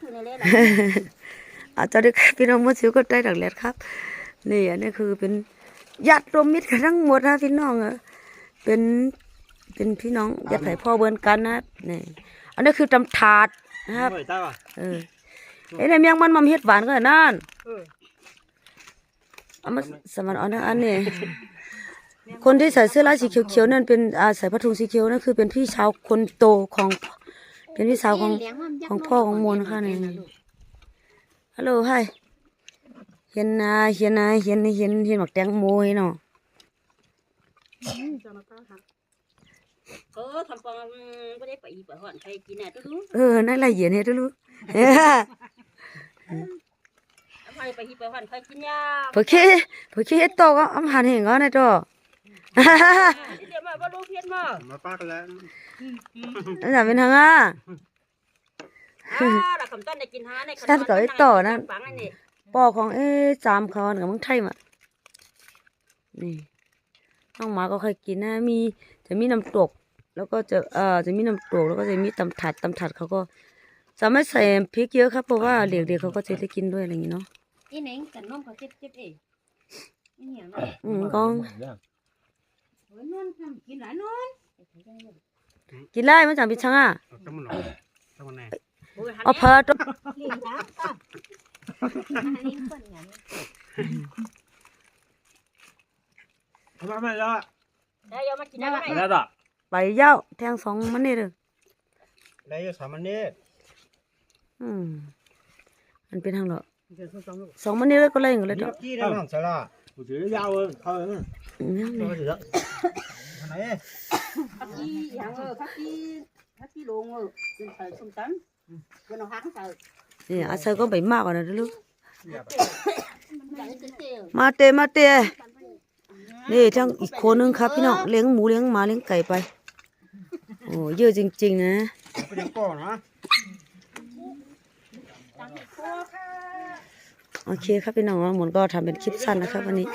ถือในเล่นอาจจะได้พี่น้องมุสิวก็ได้ดักแลดครับ นี่อันนี้คือเป็นญาติรวมมิตรกันทั้งหมดนะพี่น้องเออเป็นเป็นพี่น้องญาติไผ่พ่อเบิร์นกันนะนี่อันนี้คือตำถาดนะครับเฮ้ยตาว่ะเออไอ้ในเมียงมันมันเฮ็ดหวานก็นั่นเออเอามาสมันเอันนั้นอันนี้คนที่ใส่เสื้อลายสีเขียวๆนั่นเป็นอาใส่ผ้าถุงสีเขียวนั่นคือเป็นพี่สาวคนโตของ เป็นพี่สาวของของพ่อของมวลค่ะนี่ฮัลโหลไฮเห็นนะเห็นนะเห็นเห็นเห็นหมกแตงโมให้เนาะเออทำปองไม่ได้ไปอีไปหอนใครกินน่ะตู้เออนั่นละเอียดเฮ็ดดูลูกเฮ้ยทำไมไปอีไปหอนใครกินยาพอเคพอเคเฮ็ดโตก็อำหันเห็นก็นะจ้อ เดี๋ยวมาบ่รู้เพี้ยนมามาป้ากันแล้วนั่นน่ะเป็นทางอะอ่าเราคำต้นได้กินหาในฉันก็ไอ้ต่อนะปังอันนี้ปอของเอ๊ะจามเขากับเมืองไทยมานี่น้องหมาก็เคยกินนะ มีจะมีน้ำตก แล้วก็จะเอ่อจะมีน้ำตกแล้วก็จะมีตำถัดตำถัดเขาก็จะไม่ใส่พริกเยอะครับเพราะว่าเด็กๆเขาก็จะได้กินด้วยอะไรอย่างนี้เนาะนี่เน่งกันนมเขาเจ็บเจ็บเองนี่เหี้ยนะอืมก็ โอ้ยนนทำกินหลายนอนกินได้ไม่จำเป็นช่างอะต้องมันหน่อยต้องมันแน่เอาเพอตัวเลี้ยงนะป้าอันนี้เปิ้นหยังทำไมไม่แล้วอะได้ยามากินได้ไหมไม่แล้วอะไปเย้าแทงสองมันนี่เลยแล้อยู่สามอันนี้อืมมันเป็นทางเหรอสองมันนี่เลยก็เลยก็เลยนี่เนาะกี้ได้มั้งเลยเขาเอนไหนพักกี้หยังเออพักกี้พักกี้ลงเออเป็นใส่ส้มตำเป็นเอาหักใส่นี่อาเซอร์ก็ไปมากกว่านั้นลูกใส่เตี้ยมาเตะมาเตะนี่ทั้งอีกคนนึงครับพี่น้องเลี้ยงหมูเลี้ยงหมาเลี้ยงไก่ไปโอ้เยอะจริง ๆ นะไปยังก่อนนะ โอเคครับพี่น้องหมุนก็ทำเป็นคลิปสั้นนะครับวันนี้